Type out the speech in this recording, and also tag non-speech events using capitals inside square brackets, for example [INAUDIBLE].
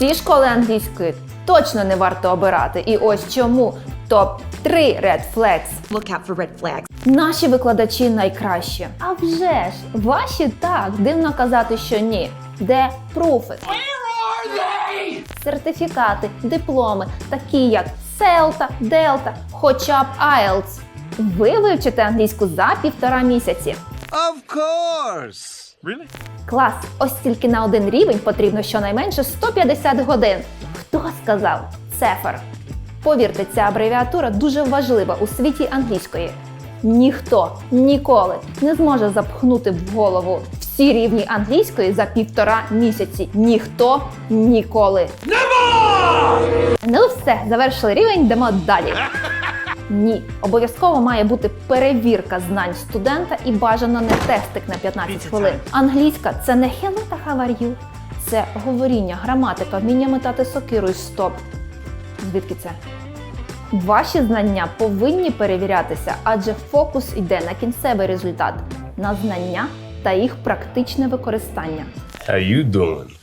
Ці школи англійської точно не варто обирати. І ось чому топ 3 Red Flags. Look out for red flags. Наші викладачі найкращі. А вже ж, ваші так, дивно казати, що ні. Де пруфи? Сертифікати, дипломи, такі як CELTA, Delta, хоча б IELTS. Ви вивчите англійську за півтора місяці. Of course! Really? Клас, ось тільки на один рівень потрібно щонайменше 150 годин. Хто сказав? Цефер. Повірте, ця абревіатура дуже важлива у світі англійської. Ніхто ніколи не зможе запхнути в голову всі рівні англійської за півтора місяці. Ніхто ніколи. Ну все, завершили рівень, йдемо далі. [LAUGHS] Ні, обов'язково має бути перевірка знань студента і бажано не тестик на 15 хвилин. Англійська це не hello та you. Це говоріння, граматика, вміння метати сокиру і стоп. Звідки це? Ваші знання повинні перевірятися, адже фокус йде на кінцевий результат, на знання та їх практичне використання. How you doing?